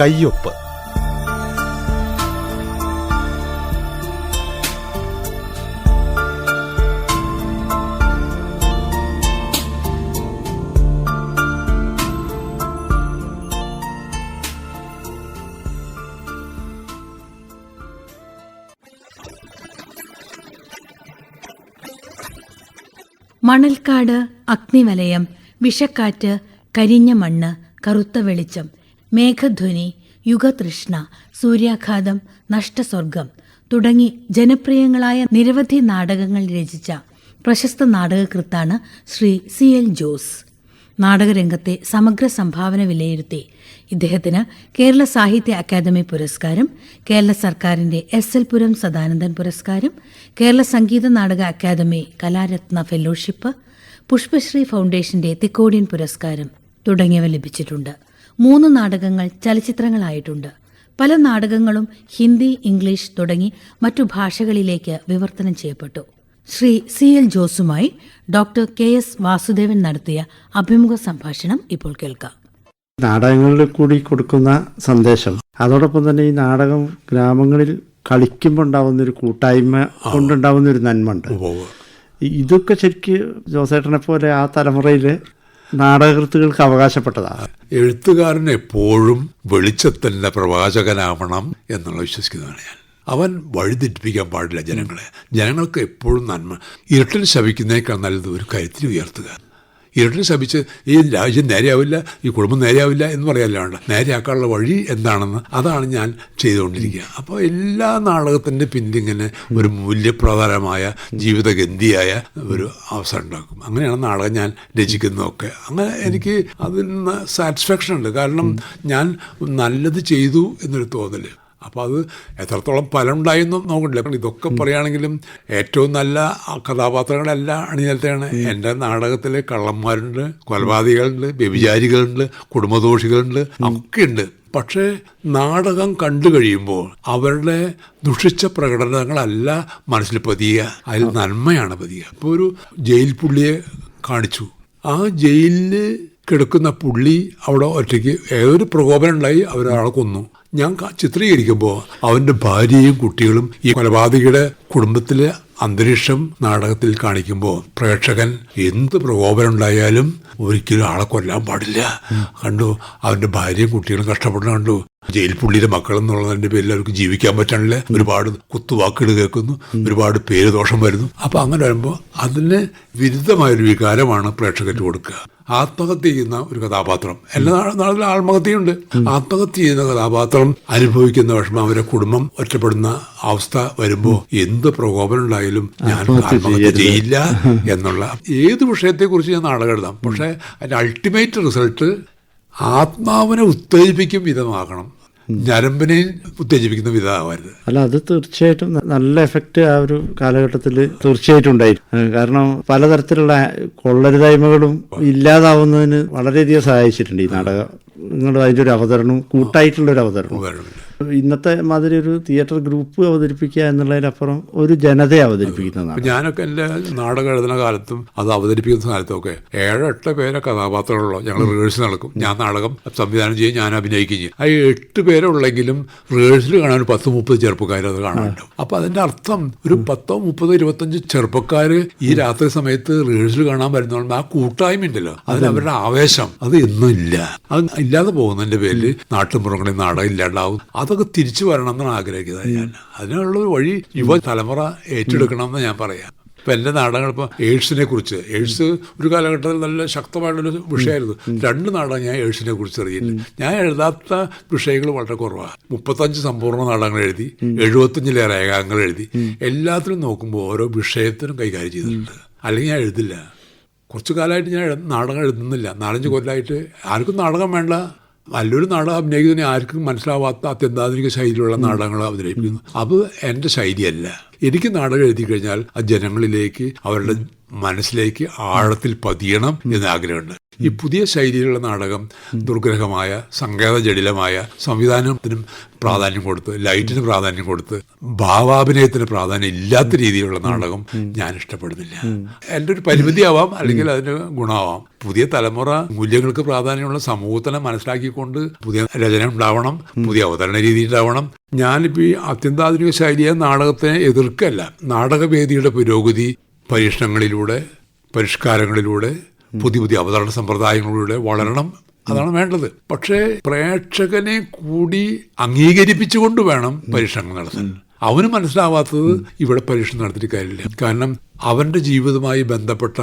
കയ്യൊപ്പ്. മണൽക്കാട് അഗ്നിവലയം വിഷക്കാറ്റ് കരിഞ്ഞ മണ്ണ് കറുത്ത വെളിച്ചം മേഘധ്വനി യുഗതൃഷ്ണ സൂര്യാഘാതം നഷ്ടസ്വർഗം തുടങ്ങി ജനപ്രിയങ്ങളായ നിരവധി നാടകങ്ങൾ രചിച്ച പ്രശസ്ത നാടകകൃത്താണ് ശ്രീ സി എൽ ജോസ്. നാടകരംഗത്തെ സമഗ്ര സംഭാവന വിലയിരുത്തി ഇദ്ദേഹത്തിന് കേരള സാഹിത്യ അക്കാദമി പുരസ്കാരം കേരള സർക്കാരിന്റെ എസ് എൽ പുരം സദാനന്ദൻ പുരസ്കാരം കേരള സംഗീത നാടക അക്കാദമി കലാരത്ന ഫെലോഷിപ്പ് പുഷ്പശ്രീ ഫൗണ്ടേഷന്റെ തിക്കോടിയൻ പുരസ്കാരം തുടങ്ങിയവ ലഭിച്ചിട്ടുണ്ട്. മൂന്ന് നാടകങ്ങൾ ചലച്ചിത്രങ്ങളായിട്ടുണ്ട്. പല നാടകങ്ങളും ഹിന്ദി ഇംഗ്ലീഷ് തുടങ്ങി മറ്റു ഭാഷകളിലേക്ക് വിവർത്തനം ചെയ്യപ്പെട്ടു. ശ്രീ സി എൽ ജോസുമായി ഡോക്ടർ കെ എസ് വാസുദേവൻ നടത്തിയ അഭിമുഖ സംഭാഷണം ഇപ്പോൾ കേൾക്കാം. നാടകങ്ങളിൽ കൂടി കൊടുക്കുന്ന സന്ദേശം അതോടൊപ്പം തന്നെ ഈ നാടകം ഗ്രാമങ്ങളിൽ കളിക്കുമ്പോൾ ഉണ്ടാവുന്ന ഒരു കൂട്ടായ്മ കൊണ്ടുണ്ടാവുന്ന ഒരു നന്മ ഉണ്ട്. ഇതൊക്കെ ശരിക്ക് ജോസേട്ടനെ പോലെ ആ തലമുറയിൽ നാടകകൃത്തുകൾക്ക് അവകാശപ്പെട്ടതാണ് എഴുത്തുകാരൻ എപ്പോഴും വെളിച്ചത്തിന്റെ പ്രവാചകനാവണം എന്നുള്ള വിശ്വസിക്കുന്നതാണ് ഞാൻ. അവൻ വഴിതെറ്റിപ്പിക്കാൻ പാടില്ല ജനങ്ങളെ. ജനങ്ങൾക്ക് എപ്പോഴും നന്മ. ഇരുട്ടിൽ ശവിക്കുന്നേക്കാൾ നല്ലത് ഒരു കരുത്തിൽ ഉയർത്തുക. ഇരുട്ടിൽ ശപിച്ച് ഈ രാജ്യം നേരെയാവില്ല ഈ കുടുംബം നേരെയാവില്ല എന്ന് പറയാനുള്ള നേരെയാക്കാനുള്ള വഴി എന്താണെന്ന് അതാണ് ഞാൻ ചെയ്തുകൊണ്ടിരിക്കുക. അപ്പോൾ എല്ലാ നാടകത്തിന്റെ പിന്നിങ്ങനെ ഒരു മൂല്യപ്രധാനമായ ജീവിതഗന്ധിയായ ഒരു അവസരം ഉണ്ടാക്കും. അങ്ങനെയാണ് നാടകം ഞാൻ രചിക്കുന്നതൊക്കെ. അങ്ങനെ എനിക്ക് അതിൽ നിന്ന് സാറ്റിസ്ഫാക്ഷൻ ഉണ്ട്. കാരണം ഞാൻ നല്ലത് ചെയ്തു എന്നൊരു തോന്നൽ. അപ്പോൾ അത് എത്രത്തോളം ഫലം ഉണ്ടായെന്നും നോക്കണ്ടില്ല ഇതൊക്കെ പറയുകയാണെങ്കിലും ഏറ്റവും നല്ല കഥാപാത്രങ്ങളെല്ലാം അണിനിരത്തെയാണ് എന്റെ നാടകത്തിൽ കള്ളന്മാരുണ്ട് കൊലപാതകളുണ്ട് വ്യഭിചാരികളുണ്ട് കുടുംബദോഷികളുണ്ട് ഒക്കെ ഉണ്ട് പക്ഷേ നാടകം കണ്ടു കഴിയുമ്പോൾ അവരുടെ ദുഷിച്ച പ്രകടനങ്ങളല്ല മനസ്സിൽ പതിയുക അതിൽ നന്മയാണ് പതിയുക. ഇപ്പോൾ ഒരു ജയിൽ പുള്ളിയെ കാണിച്ചു. ആ ജയിലിൽ കിടക്കുന്ന പുള്ളി അവിടെ ഒറ്റയ്ക്ക് ഏതൊരു പ്രകോപനം ഉണ്ടായി അവരൊരാളെ കൊന്നു. ഞാൻ ചിത്രീകരിക്കുമ്പോൾ അവന്റെ ഭാര്യയും കുട്ടികളും ഈ കൊലപാതകയുടെ കുടുംബത്തിലെ അന്തരീക്ഷം നാടകത്തിൽ കാണിക്കുമ്പോൾ പ്രേക്ഷകൻ എന്ത് പ്രകോപനം ഉണ്ടായാലും ഒരിക്കലും ആളെ കൊല്ലാൻ പാടില്ല. കണ്ടു? അവന്റെ ഭാര്യയും കുട്ടികളും കഷ്ടപ്പെടുന്ന കണ്ടു? ജയിൽ പുള്ളിയുടെ മക്കൾ എന്നുള്ളതിന്റെ പേരിൽ അവർക്ക് ജീവിക്കാൻ പറ്റണില്ല ഒരുപാട് കുത്തുവാക്കുകൾ കേൾക്കുന്നു. ഒരുപാട് പേര് ദോഷം വരുന്നു. അപ്പൊ അങ്ങനെ വരുമ്പോൾ അതിന് വിരുദ്ധമായൊരു വികാരമാണ് പ്രേക്ഷകർ കൊടുക്കുക. ആത്മഹത്യ ചെയ്യുന്ന ഒരു കഥാപാത്രം. എല്ലാ നാളുകളിലും നാട്ടിലും ആത്മഹത്യയുണ്ട്. ആത്മഹത്യ ചെയ്യുന്ന കഥാപാത്രം അനുഭവിക്കുന്ന വിഷമം അവരെ കുടുംബം ഒറ്റപ്പെടുന്ന അവസ്ഥ വരുമ്പോ എന്ത് പ്രകോപനം ഉണ്ടായാലും ഞാൻ ആത്മഹത്യ ചെയ്യില്ല എന്നുള്ള ഏത് വിഷയത്തെക്കുറിച്ച് ഞാൻ നാടകം എഴുതാം പക്ഷേ അതിന്റെ അൾട്ടിമേറ്റ് റിസൾട്ട് ആത്മാവിനെ ഉത്തേജിപ്പിക്കും വിധമാകണം. ഞരമ്പിനെ ഉത്തേജിപ്പിക്കുന്ന വിധമാവരുത് അല്ല അത് തീർച്ചയായിട്ടും നല്ല എഫക്റ്റ് ആ ഒരു കാലഘട്ടത്തിൽ തീർച്ചയായിട്ടും ഉണ്ടായിരുന്നു. കാരണം പലതരത്തിലുള്ള കൊള്ളരുതായ്മകളും ഇല്ലാതാവുന്നതിന് വളരെയധികം സഹായിച്ചിട്ടുണ്ട് ഈ നാടകം. നിങ്ങളുടെ അതിന്റെ ഒരു അവതരണവും കൂട്ടായിട്ടുള്ള ഒരു അവതരണം ഉപകാരമില്ല ഇന്നത്തെ മാതിരി ഒരു തിയേറ്റർ ഗ്രൂപ്പ് അവതരിപ്പിക്കുക എന്നുള്ളതിനപ്പുറം ഒരു ജനതയെ അവതരിപ്പിക്കുന്നതാണ് ഞാനൊക്കെ എന്റെ നാടകം എഴുതുന്ന കാലത്തും അത് അവതരിപ്പിക്കുന്ന കാലത്തൊക്കെ ഏഴോ എട്ട് പേരെ കഥാപാത്രങ്ങളുള്ളൂ. ഞങ്ങൾ റിഹേഴ്സൽ നടക്കും. ഞാൻ നാടകം സംവിധാനം ചെയ്യും ഞാൻ അഭിനയിക്കുകയും ചെയ്യും. ആ എട്ട് പേരുള്ളെങ്കിലും റിഹേഴ്സൽ കാണാൻ പത്ത് മുപ്പത് ചെറുപ്പക്കാർ അത് കാണാനുണ്ടാവും അപ്പൊ അതിന്റെ അർത്ഥം ഒരു പത്തോ മുപ്പതോ ഇരുപത്തഞ്ച് ചെറുപ്പക്കാർ ഈ രാത്രി സമയത്ത് റിഹേഴ്സൽ കാണാൻ വരുന്നതുകൊണ്ട് ആ കൂട്ടായ്മ ഉണ്ടല്ലോ. അതിന് അവരുടെ ആവേശം. അത് ഇന്നും ഇല്ല. അത് ഇല്ലാതെ പോകുന്നതിന്റെ പേരിൽ നാട്ടുമ്പുറങ്ങളിൽ നാടകം ഇല്ലാണ്ടാവും. അതൊക്കെ തിരിച്ചു വരണം എന്നാണ് ആഗ്രഹിക്കുന്നത്. ഞാൻ അതിനുള്ള ഒരു വഴി യുവ തലമുറ ഏറ്റെടുക്കണം എന്ന് ഞാൻ പറയാം. ഇപ്പം എന്റെ നാടകങ്ങൾ ഇപ്പോൾ എയ്ഡ്സിനെ കുറിച്ച്. എയ്ഡ്സ് ഒരു കാലഘട്ടത്തിൽ നല്ല ശക്തമായിട്ടുള്ളൊരു വിഷയമായിരുന്നു. രണ്ട് നാടകം ഞാൻ എയ്ഡ്സിനെ കുറിച്ച് അറിയില്ല ഞാൻ എഴുതാത്ത വിഷയങ്ങൾ വളരെ കുറവാണ്. മുപ്പത്തഞ്ച് സമ്പൂർണ നാടകങ്ങൾ എഴുതി എഴുപത്തഞ്ചിലേറെ ഏകാംഗങ്ങൾ എഴുതി എല്ലാത്തിനും നോക്കുമ്പോൾ ഓരോ വിഷയത്തിനും കൈകാര്യം ചെയ്തിട്ടുണ്ട്. അല്ലെങ്കിൽ ഞാൻ എഴുതില്ല. കുറച്ചു കാലമായിട്ട് ഞാൻ നാടകം എഴുതുന്നില്ല. നാലഞ്ച് കൊല്ലമായിട്ട് ആർക്കും നാടകം വേണ്ട. നല്ലൊരു നാടകം അഭിനയിക്കുന്നതിന് ആർക്കും മനസ്സിലാവാത്ത അത്യന്താധുനിക ശൈലിയിലുള്ള നാടകങ്ങൾ അവതരിപ്പിക്കുന്നു അത് എന്റെ ശൈലിയല്ല. എനിക്ക് നാടകം എഴുതി കഴിഞ്ഞാൽ ആ ജനങ്ങളിലേക്ക് അവരുടെ മനസ്സിലേക്ക് ആഴത്തിൽ പതിയണം എന്ന് ആഗ്രഹമുണ്ട് ഈ പുതിയ ശൈലിയിലുള്ള നാടകം ദുർഗ്രഹമായ സങ്കേത ജടിലമായ സംവിധാനത്തിനും പ്രാധാന്യം കൊടുത്ത് ലൈറ്റിന് പ്രാധാന്യം കൊടുത്ത് ഭാവാഭിനയത്തിന് പ്രാധാന്യം ഇല്ലാത്ത രീതിയിലുള്ള നാടകം ഞാൻ ഇഷ്ടപ്പെടുന്നില്ല. എന്റെ ഒരു പരിമിതിയാവാം അല്ലെങ്കിൽ അതിന് ഗുണമാവാം. പുതിയ തലമുറ മൂല്യങ്ങൾക്ക് പ്രാധാന്യമുള്ള സമൂഹത്തിനെ മനസ്സിലാക്കിക്കൊണ്ട് പുതിയ രചന ഉണ്ടാവണം പുതിയ അവതരണ രീതി ഉണ്ടാവണം. ഞാനിപ്പോൾ ഈ അത്യന്താധുനിക ശൈലിയെ നാടകത്തെ എതിർക്കല്ല. നാടകവേദിയുടെ പുരോഗതി പരീക്ഷണങ്ങളിലൂടെ പരിഷ്കാരങ്ങളിലൂടെ പുതിയ പുതിയ അവതരണ സമ്പ്രദായങ്ങളിലൂടെ വളരണം. അതാണ് വേണ്ടത്. പക്ഷേ പ്രേക്ഷകനെ കൂടി അംഗീകരിപ്പിച്ചുകൊണ്ട് വേണം പരീക്ഷണങ്ങൾ നടത്താൻ. അവന് മനസ്സിലാവാത്തത് ഇവിടെ പരീക്ഷണം നടത്തിയിട്ട് കാര്യമില്ല. കാരണം അവന്റെ ജീവിതവുമായി ബന്ധപ്പെട്ട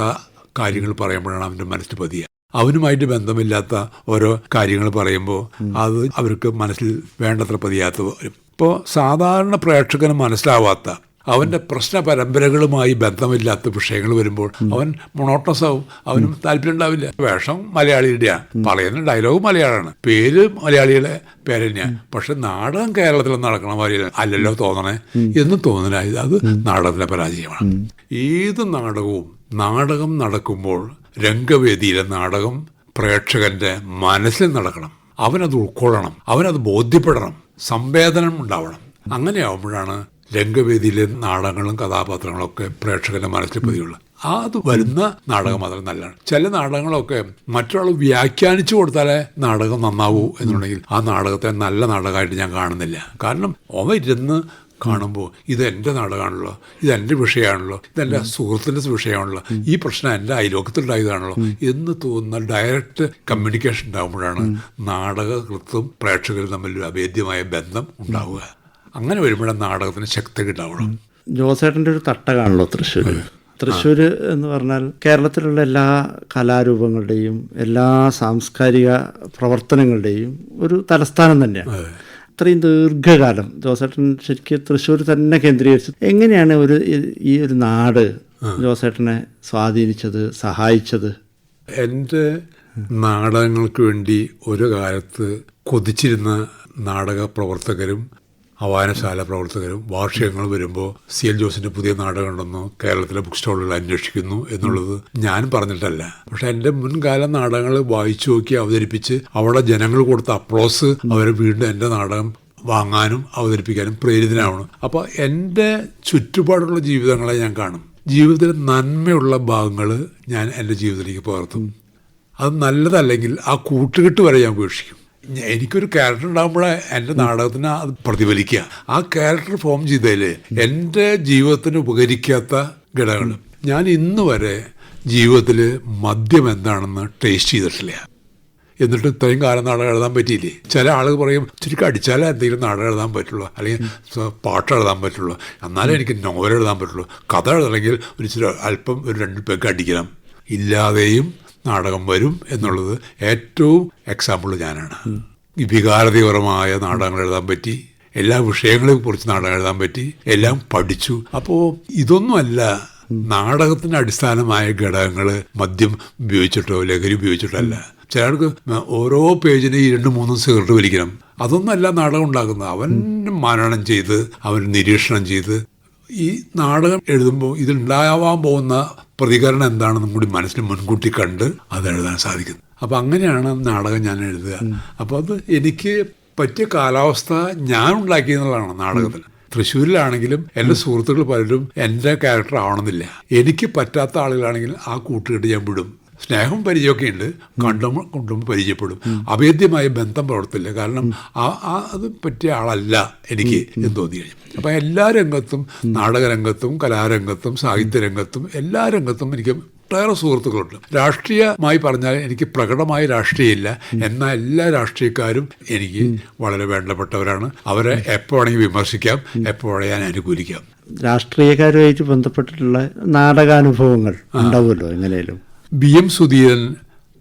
കാര്യങ്ങൾ പറയുമ്പോഴാണ് അവന്റെ മനസ്സിൽ പതിയ അവനുമായിട്ട് ബന്ധമില്ലാത്ത ഓരോ കാര്യങ്ങൾ പറയുമ്പോൾ അത് അവർക്ക് മനസ്സിൽ വേണ്ടത്ര പതിയാത്ത വരും. ഇപ്പോൾ സാധാരണ പ്രേക്ഷകന് മനസ്സിലാവാത്ത അവന്റെ പ്രശ്ന പരമ്പരകളുമായി ബന്ധമില്ലാത്ത വിഷയങ്ങൾ വരുമ്പോൾ അവൻ മൊണോട്ടസ് ആവും. അവനും താല്പര്യം ഉണ്ടാവില്ല. വേഷം മലയാളിയുടെയാണ് പറയുന്ന ഡയലോഗ് മലയാളമാണ്. പേര് മലയാളിയുടെ പേര് തന്നെയാണ് പക്ഷെ നാടകം കേരളത്തിൽ നടക്കണ മാതിരി അല്ലല്ലോ തോന്നണേ. എന്ന് തോന്നലായത് അത് നാടകത്തിലെ പരാജയമാണ്. ഏത് നാടകവും നാടകം നടക്കുമ്പോൾ രംഗവേദിയിലെ നാടകം പ്രേക്ഷകന്റെ മനസ്സിൽ നടക്കണം. അവനത് ഉൾക്കൊള്ളണം. അവനത് ബോധ്യപ്പെടണം. സംവേദനം ഉണ്ടാവണം. അങ്ങനെയാവുമ്പോഴാണ് രംഗവേദിയിലെ നാടകങ്ങളും കഥാപാത്രങ്ങളും ഒക്കെ പ്രേക്ഷകന്റെ മനസ്സിൽ പതിയുള്ള. ആ അത് വരുന്ന നാടകം മാത്രം നല്ലതാണ്. ചില നാടകങ്ങളൊക്കെ മറ്റൊരാൾ വ്യാഖ്യാനിച്ചു കൊടുത്താലേ നാടകം നന്നാവൂ എന്നുണ്ടെങ്കിൽ ആ നാടകത്തെ നല്ല നാടകമായിട്ട് ഞാൻ കാണുന്നില്ല. കാരണം അവ ഇരുന്ന് കാണുമ്പോൾ ഇത് എന്റെ നാടകമാണല്ലോ ഇത് എന്റെ വിഷയമാണല്ലോ ഇതെന്റെ സുഹൃത്തിന്റെ വിഷയമാണല്ലോ ഈ പ്രശ്നം എന്റെ അയലോക്കത്തുണ്ടായതാണല്ലോ എന്ന് തോന്നുന്ന ഡയറക്റ്റ് കമ്മ്യൂണിക്കേഷൻ ഉണ്ടാകുമ്പോഴാണ് നാടകകൃത്തും പ്രേക്ഷകരും തമ്മിൽ അഭേദ്യമായ ബന്ധം ഉണ്ടാവുക. അങ്ങനെ വരുമ്പോഴാണ് നാടകത്തിന് ശക്തി ഉണ്ടാവുള്ളൂ ജോസേട്ടന്റെ ഒരു തട്ടകാണല്ലോ തൃശ്ശൂർ തൃശ്ശൂർ എന്ന് പറഞ്ഞാൽ കേരളത്തിലുള്ള എല്ലാ കലാരൂപങ്ങളുടെയും എല്ലാ സാംസ്കാരിക പ്രവർത്തനങ്ങളുടെയും ഒരു തലസ്ഥാനം തന്നെയാണ്. ഇത്രയും ദീർഘകാലം ജോസേട്ടൻ ശരിക്കും തൃശ്ശൂർ തന്നെ കേന്ദ്രീകരിച്ചു. എങ്ങനെയാണ് ഒരു ഈ- ഈ ഒരു നാട് ജോസേട്ടനെ സ്വാധീനിച്ചത് സഹായിച്ചത്? എന്റെ നാടകങ്ങൾക്ക് വേണ്ടി ഒരു കാലത്ത് കൊതിച്ചിരുന്ന നാടക പ്രവർത്തകരും വായനശാല പ്രവർത്തകരും വാർഷികങ്ങൾ വരുമ്പോൾ സി എൽ ജോസിന്റെ പുതിയ നാടകം ഉണ്ടെന്നോ കേരളത്തിലെ ബുക്ക് സ്റ്റോളുകൾ അന്വേഷിക്കുന്നു എന്നുള്ളത് ഞാൻ പറഞ്ഞിട്ടല്ല. പക്ഷെ എന്റെ മുൻകാല നാടകങ്ങൾ വായിച്ചു നോക്കി അവതരിപ്പിച്ച് അവിടെ ജനങ്ങൾ കൊടുത്ത അപ്ലോസ് അവരെ വീണ്ടും എന്റെ നാടകം വാങ്ങാനും അവതരിപ്പിക്കാനും പ്രേരിതനാവണം. അപ്പോൾ എന്റെ ചുറ്റുപാടുള്ള ജീവിതങ്ങളെ ഞാൻ കാണും. ജീവിതത്തിൽ നന്മയുള്ള ഭാഗങ്ങൾ ഞാൻ എന്റെ ജീവിതത്തിലേക്ക് പകർത്തും. അത് നല്ലതല്ലെങ്കിൽ ആ കൂട്ടുകെട്ട് വരെ ഞാൻ ഉപേക്ഷിക്കും. എനിക്കൊരു ക്യാരക്ടർ ഉണ്ടാകുമ്പോഴേ എന്റെ നാടകത്തിന് അത് പ്രതിഫലിക്കുക. ആ ക്യാരക്ടർ ഫോം ചെയ്തതിൽ എന്റെ ജീവിതത്തിന് ഉപകരിക്കാത്ത ഘടകങ്ങൾ. ഞാൻ ഇന്ന് വരെ ജീവിതത്തിൽ മദ്യം എന്താണെന്ന് ടേസ്റ്റ് ചെയ്തിട്ടില്ല. എന്നിട്ട് ഇത്രയും കാലം നാടകം എഴുതാൻ പറ്റിയില്ലേ? ചില ആളുകൾ പറയും ചുരുക്കം അടിച്ചാലേ എന്തെങ്കിലും നാടകം എഴുതാൻ പറ്റുള്ളൂ. അല്ലെങ്കിൽ പാട്ട് എഴുതാൻ പറ്റുള്ളൂ. എന്നാലേ എനിക്ക് നോവൽ എഴുതാൻ പറ്റുള്ളൂ. കഥ എഴുതണമെങ്കിൽ ഒരു ചില അല്പം ഒരു രണ്ട് പേക്ക് അടിക്കണം. ഇല്ലാതെയും നാടകം വരും എന്നുള്ളത് ഏറ്റവും എക്സാമ്പിൾ ഞാനാണ്. വികാരതീവ്രമായ നാടകങ്ങൾ എഴുതാൻ പറ്റി എല്ലാ വിഷയങ്ങളെ കുറിച്ച് നാടകം എഴുതാൻ പറ്റി എല്ലാം പഠിച്ചു. അപ്പോൾ ഇതൊന്നുമല്ല നാടകത്തിന് അടിസ്ഥാനമായ ഘടകങ്ങൾ മദ്യം ഉപയോഗിച്ചിട്ടോ ലഹരി ഉപയോഗിച്ചിട്ടല്ല. അല്ല ചിലർക്ക് ഓരോ പേജിന് രണ്ടും മൂന്നും സിഗരറ്റ് വലിക്കണം. അതൊന്നുമല്ല നാടകം ഉണ്ടാക്കുന്നത്. അവൻ മനനം ചെയ്ത് അവൻ നിരീക്ഷണം ചെയ്ത് ഈ നാടകം എഴുതുമ്പോൾ ഇതിലുണ്ടാവാൻ പോകുന്ന പ്രതികരണം എന്താണെന്നും കൂടി മനസ്സിൽ മുൻകൂട്ടി കണ്ട് അത് എഴുതാൻ സാധിക്കുന്നു. അപ്പം അങ്ങനെയാണ് നാടകം ഞാൻ എഴുതുക. അപ്പോൾ അത് എനിക്ക് പറ്റിയ കാലാവസ്ഥ ഞാൻ ഉണ്ടാക്കിയെന്നുള്ളതാണ് നാടകത്തിൽ. തൃശ്ശൂരിലാണെങ്കിലും എന്റെ സുഹൃത്തുക്കൾ പലരും എന്റെ ക്യാരക്ടർ ആവണമെന്നില്ല. എനിക്ക് പറ്റാത്ത ആളുകളാണെങ്കിൽ ആ കൂട്ടുകെട്ട് ഞാൻ വിടും. സ്നേഹം പരിചയമൊക്കെ ഉണ്ട് കണ്ടുമ്പോൾ കൊണ്ടുമ്പോൾ പരിചയപ്പെടും അഭേദ്യമായ ബന്ധം പ്രവർത്തില്ല കാരണം ആ ആ അത് പറ്റിയ ആളല്ല എനിക്ക് എന്ന് തോന്നി കഴിഞ്ഞു അപ്പം എല്ലാ രംഗത്തും നാടകരംഗത്തും കലാരംഗത്തും സാഹിത്യരംഗത്തും എല്ലാ രംഗത്തും എനിക്ക് ഒട്ടേറെ സുഹൃത്തുക്കളുണ്ട്. രാഷ്ട്രീയമായി പറഞ്ഞാൽ എനിക്ക് പ്രകടമായ രാഷ്ട്രീയമില്ല. എന്നാൽ എല്ലാ രാഷ്ട്രീയക്കാരും എനിക്ക് വളരെ വേണ്ടപ്പെട്ടവരാണ്. അവരെ എപ്പോൾ വേണമെങ്കിൽ വിമർശിക്കാം. എപ്പോൾ ഞാൻ അനുകൂലിക്കാം. രാഷ്ട്രീയക്കാരുമായിട്ട് ബന്ധപ്പെട്ടിട്ടുള്ള നാടകാനുഭവങ്ങൾ ഉണ്ടാവുമല്ലോ എങ്ങനെയും ബി എം സുധീരൻ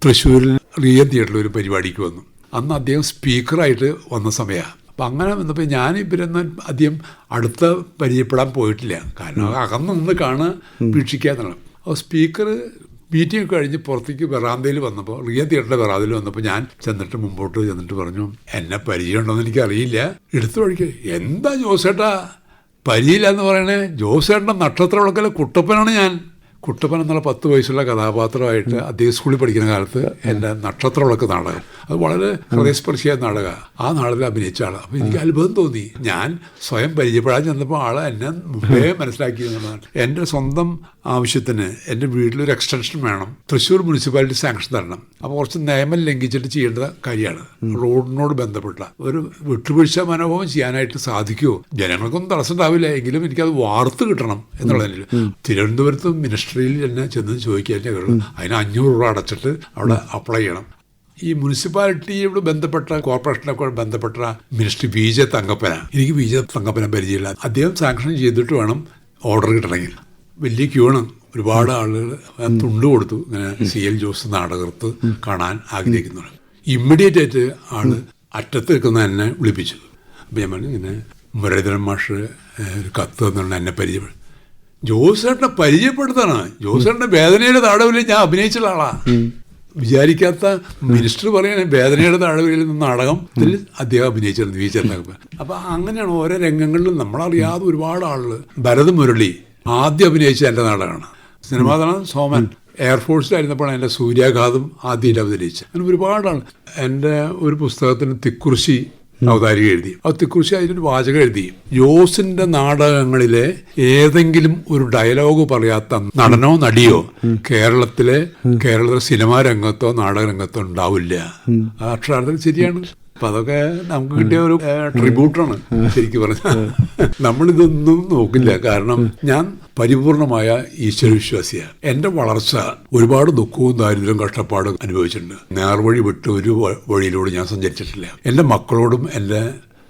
തൃശ്ശൂരിൽ റിയൽ തിയേറ്ററിൽ ഒരു പരിപാടിക്ക് വന്നു. അന്ന് അദ്ദേഹം സ്പീക്കറായിട്ട് വന്ന സമയമാണ്. അപ്പം അങ്ങനെ വന്നപ്പോൾ ഞാൻ ഇവരൊന്നും അധികം അടുത്ത പരിചയപ്പെടാൻ പോയിട്ടില്ല. കാരണം അകന്ന് നിന്ന് കാണുക വീക്ഷിക്കുക എന്നുള്ളത്. അപ്പോൾ സ്പീക്കർ മീറ്റിംഗ് ഒക്കെ കഴിഞ്ഞ് പുറത്തേക്ക് വെറാന്തയിൽ വന്നപ്പോൾ റിയ തിയേറ്ററിന്റെ വെറാന്തയിൽ വന്നപ്പോൾ ഞാൻ ചെന്നിട്ട് മുമ്പോട്ട് ചെന്നിട്ട് പറഞ്ഞു എന്നെ പരിചയമുണ്ടോയെന്ന് എനിക്കറിയില്ല. എടുത്തു വഴിക്ക്. എന്താ ജോസേട്ടാ? പരിചയമില്ല എന്ന് പറയണേ. ജോസേട്ടന്റെ നക്ഷത്ര വിളക്കലെ കുട്ടപ്പനാണ് ഞാൻ. കുട്ടപ്പൻ എന്നുള്ള പത്ത് വയസ്സുള്ള കഥാപാത്രമായിട്ട് അദ്ദേഹം സ്കൂളിൽ പഠിക്കുന്ന കാലത്ത് എന്റെ നക്ഷത്രവിളക്ക് നാടകം. അത് വളരെ ഹൃദയസ്പർശിയായ നാടക. ആ നാടകത്തിൽ അഭിനയിച്ച ആളാണ് അപ്പോൾ എനിക്ക് അത്ഭുതം തോന്നി. ഞാൻ സ്വയം പരിചയപ്പെടാൻ ചെന്നപ്പോൾ ആൾ എന്നെ മുമ്പേ മനസ്സിലാക്കി എന്നുള്ളതാണ് എന്റെ സ്വന്തം ആവശ്യത്തിന് എന്റെ വീട്ടിലൊരു എക്സ്റ്റൻഷൻ വേണം. തൃശ്ശൂർ മുനിസിപ്പാലിറ്റി സാങ്ഷൻ തരണം. അപ്പോൾ കുറച്ച് നിയമം ലംഘിച്ചിട്ട് ചെയ്യേണ്ട കാര്യമാണ്. റോഡിനോട് ബന്ധപ്പെട്ട ഒരു വിട്ടുവീഴ്ച മനോഭാവം ചെയ്യാനായിട്ട് സാധിക്കുമോ ജനങ്ങൾക്കൊന്നും തടസ്സം ഉണ്ടാവില്ല. എങ്കിലും എനിക്കത് വാർത്ത് കിട്ടണം എന്നുള്ളതിൽ തിരുവനന്തപുരത്ത് മിനിസ്ട്രിയിൽ തന്നെ ചെന്ന് ചോദിക്കാൻ കഴിയും അതിന് അഞ്ഞൂറ് രൂപ അടച്ചിട്ട് അവിടെ അപ്ലൈ ചെയ്യണം. ഈ മുനിസിപ്പാലിറ്റിയോട് ബന്ധപ്പെട്ട കോർപ്പറേഷനൊക്കെ ബന്ധപ്പെട്ട മിനിസ്റ്റർ വി ജെ തങ്കപ്പന. എനിക്ക് വി ജെ തങ്കപ്പന പരിചയമില്ല. അദ്ദേഹം സാങ്ഷൻ ചെയ്തിട്ട് വേണം ഓർഡർ കിട്ടണമെങ്കിൽ. വലിയ ക്യൂണ് ഒരുപാട് ആളുകൾ തുണ്ട് കൊടുത്തു. ഇങ്ങനെ സി എൽ ജോസ് നാടകർത്ത് കാണാൻ ആഗ്രഹിക്കുന്നുണ്ട്. ഇമ്മീഡിയറ്റ് ആയിട്ട് ആൾ അറ്റത്ത് നിൽക്കുന്ന എന്നെ വിളിപ്പിച്ചു. അപ്പം ഞാൻ പറഞ്ഞു ഇങ്ങനെ മുരളീധരൻ മാഷ് ഒരു കത്ത് തന്നുകൊണ്ട് എന്നെ പരിചയപ്പെടും ജോസേട്ടനെ പരിചയപ്പെടുത്താണ്. ജോസേട്ടന്റെ വേദനയുടെ താടവിൽ ഞാൻ അഭിനയിച്ചുള്ള ആളാ. വിചാരിക്കാത്ത മിനിസ്റ്റർ പറയാണ് വേദനയുടെ താഴവയിൽ നിന്ന് നാടകത്തിൽ അദ്ദേഹം അഭിനയിച്ചിരുന്നു വി ചെറുതാക്കപ്പൻ അപ്പൊ അങ്ങനെയാണ് ഓരോ രംഗങ്ങളിലും നമ്മളറിയാതെ ഒരുപാട് ആളുകൾ ഭരത് മുരളി ആദ്യം അഭിനയിച്ച എന്റെ നാടകമാണ്. സിനിമാ നടൻ സോമൻ എയർഫോഴ്സിലായിരുന്നപ്പോഴാണ് എന്റെ സൂര്യാഘാതം ആദ്യമായിട്ട് അവതരിച്ചത് അങ്ങനെ ഒരുപാടാണ് എന്റെ ഒരു പുസ്തകത്തിന് തിക്കുറിശി അവതാരിക എഴുതി. ആ തിക്കുറിശി അതിലൊരു വാചകം എഴുതി. ജോസിന്റെ നാടകങ്ങളിലെ ഏതെങ്കിലും ഒരു ഡയലോഗ് പറയാത്ത നടനോ നടിയോ കേരളത്തിലെ കേരളത്തിലെ സിനിമാ രംഗത്തോ നാടക രംഗത്തോ ഉണ്ടാവില്ല അക്ഷരാർത്ഥം അക്ഷരാർത്ഥത്തിൽ ശരിയാണ്. അപ്പൊ അതൊക്കെ നമുക്ക് കിട്ടിയ ഒരു ട്രിബ്യൂട്ടാണ് ശരിക്കും പറഞ്ഞാൽ നമ്മളിതൊന്നും നോക്കില്ല. കാരണം ഞാൻ പരിപൂർണമായ ഈശ്വരവിശ്വാസിയാണ്. എന്റെ വളർച്ച ഒരുപാട് ദുഃഖവും ദാരിദ്ര്യവും കഷ്ടപ്പാടും അനുഭവിച്ചിട്ടുണ്ട്. നേർവഴി വിട്ട് ഒരു വഴിയിലൂടെ ഞാൻ സഞ്ചരിച്ചിട്ടില്ല. എന്റെ മക്കളോടും എന്റെ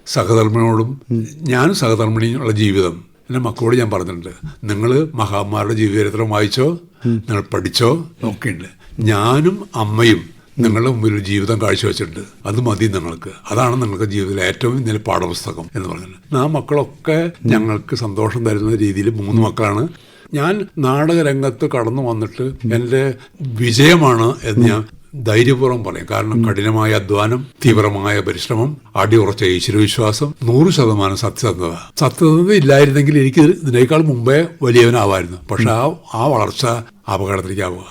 സഹധർമ്മിനോടും ഞാനും സഹധർമ്മിണിയുള്ള ജീവിതം. എന്റെ മക്കളോട് ഞാൻ പറഞ്ഞിട്ടുണ്ട്. നിങ്ങൾ മഹാന്മാരുടെ ജീവചരിത്രം വായിച്ചോ? നിങ്ങൾ പഠിച്ചോ? ഒക്കെയുണ്ട് ഞാനും അമ്മയും നിങ്ങളുടെ മുമ്പിൽ ഒരു ജീവിതം കാഴ്ചവെച്ചിട്ടുണ്ട്. അത് മതി നിങ്ങൾക്ക്. അതാണ് നിങ്ങൾക്ക് ജീവിതത്തിലെ ഏറ്റവും വലിയ പാഠപുസ്തകം എന്ന് പറയുന്നത്. ആ മക്കളൊക്കെ ഞങ്ങൾക്ക് സന്തോഷം തരുന്ന രീതിയിൽ മൂന്ന് മക്കളാണ്. ഞാൻ നാടകരംഗത്ത് കടന്നു വന്നിട്ട് എന്റെ വിജയമാണ് എന്ന് ഞാൻ ധൈര്യപൂർവം പറയും. കാരണം കഠിനമായ അധ്വാനം തീവ്രമായ പരിശ്രമം അടിയുറച്ച ഈശ്വരവിശ്വാസം നൂറ് ശതമാനം സത്യസന്ധത. സത്യസന്ധത ഇല്ലായിരുന്നെങ്കിൽ എനിക്ക് ഇതിനേക്കാൾ മുമ്പേ വലിയവനാവായിരുന്നു. പക്ഷെ ആ ആ വളർച്ച അപകടത്തിലേക്കാവുക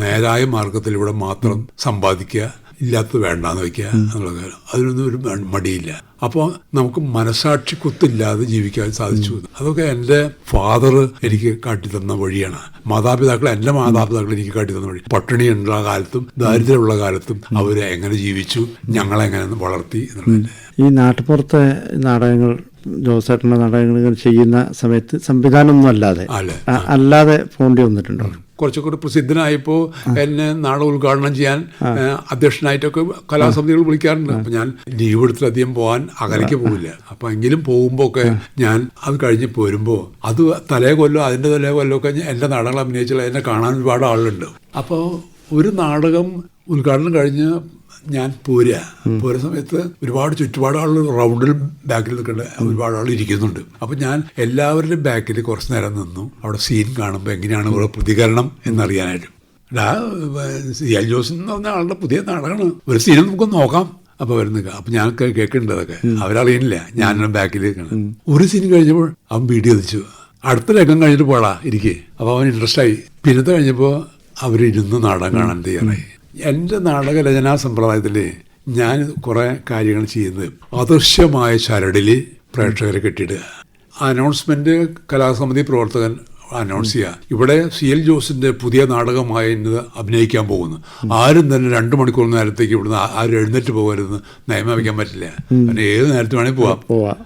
നേരായ മാർഗത്തിലൂടെ മാത്രം സമ്പാദിക്കുക ഇല്ലാത്തത് വേണ്ടാന്ന് വെക്കുക എന്നുള്ള കാര്യം. അതിനൊന്നും ഒരു മടിയില്ല. അപ്പോൾ നമുക്ക് മനസാക്ഷി കുത്തില്ലാതെ ജീവിക്കാൻ സാധിച്ചു. അതൊക്കെ എന്റെ ഫാദർ എനിക്ക് കാട്ടിത്തന്ന വഴിയാണ്. മാതാപിതാക്കൾ എന്റെ മാതാപിതാക്കൾ എനിക്ക് കാട്ടിത്തന്ന വഴി. പട്ടിണി ഉള്ള കാലത്തും ദാരിദ്ര്യമുള്ള കാലത്തും അവർ എങ്ങനെ ജീവിച്ചു ഞങ്ങളെങ്ങനെ വളർത്തി എന്നുള്ളത് ഈ നാട്ടുപുറത്തെ നാടകങ്ങൾ ജോസേട്ടന്റെ നാടകങ്ങൾ ചെയ്യുന്ന സമയത്ത് സംവിധാനമൊന്നും അല്ലാതെ അല്ലാതെ പോണ്ടി വന്നിട്ടുണ്ടോ? കുറച്ചുകൂടി പ്രസിദ്ധനായപ്പോൾ എന്നെ നാളെ ഉദ്ഘാടനം ചെയ്യാൻ അധ്യക്ഷനായിട്ടൊക്കെ കലാസമിതികൾ വിളിക്കാറുണ്ട്. അപ്പം ഞാൻ ലീവ് എടുത്തിലധികം പോകാൻ അകലേക്ക് പോകില്ല അപ്പം എങ്കിലും പോകുമ്പോൾ ഒക്കെ ഞാൻ അത് കഴിഞ്ഞ് പോരുമ്പോൾ അത് തലേ കൊല്ലോ അതിന്റെ തലേ കൊല്ലോ ഒക്കെ എന്റെ നാടകങ്ങൾ അഭിനയിച്ചുള്ള എന്നെ കാണാൻ ഒരുപാട് ആളുണ്ട് അപ്പോൾ ഒരു നാടകം ഉദ്ഘാടനം കഴിഞ്ഞ് ഞാൻ പോരുക പോരുന്ന സമയത്ത് ഒരുപാട് ചുറ്റുപാടാളുകൾ റൗണ്ടിൽ ബാക്കിൽ നിൽക്കേണ്ട. ഒരുപാട് ആൾ ഇരിക്കുന്നുണ്ട്. അപ്പം ഞാൻ എല്ലാവരുടെയും ബാക്കിൽ കുറച്ച് നേരം നിന്നു. അവിടെ സീൻ കാണുമ്പോൾ എങ്ങനെയാണ് ഇവിടെ പ്രതികരണം എന്നറിയാനായിട്ട്. ഡാ എൽ ജോസ് എന്ന് പറഞ്ഞ ആളുടെ പുതിയ നാടകമാണ്. ഒരു സീൻ നമുക്ക് നോക്കാം. അപ്പൊ വരുന്ന അപ്പൊ ഞാൻ കേൾക്കേണ്ടതൊക്കെ കേൾക്കുന്നുണ്ട് അതൊക്കെ. അവരറിയുന്നില്ല ഞാൻ ബാക്കിൽ ഒരു സീൻ കഴിഞ്ഞപ്പോൾ അവൻ വീഡിയോ വെച്ചു അടുത്ത രംഗം കഴിഞ്ഞിട്ട് പോടാ ഇരിക്കേ. അപ്പൊ അവൻ ഇൻട്രസ്റ്റ് ആയി. പിന്നത്തെ കഴിഞ്ഞപ്പോൾ അവരിരുന്ന് നാടകം കാണാൻ തയ്യാറായി. എന്റെ നാടക രചനാ സമ്പ്രദായത്തിൽ ഞാൻ കുറേ കാര്യങ്ങൾ ചെയ്യുന്നത്. അദൃശ്യമായ ചരടിൽ പ്രേക്ഷകരെ കെട്ടിയിടുക. അനൗൺസ്മെന്റ് കലാസമിതി പ്രവർത്തകൻ അനൗൺസ് ചെയ്യുക. ഇവിടെ സി എൽ ജോസിന്റെ പുതിയ നാടകമായ ഇന്നത് അഭിനയിക്കാൻ പോകുന്നു. ആരും തന്നെ രണ്ട് മണിക്കൂർ നേരത്തേക്ക് ഇവിടുന്ന് ആരും എഴുന്നേറ്റ് പോകരുതെന്ന് നിയമം വയ്ക്കാൻ പറ്റില്ല പിന്നെ ഏത് നേരത്തെ വേണേൽ പോവാം.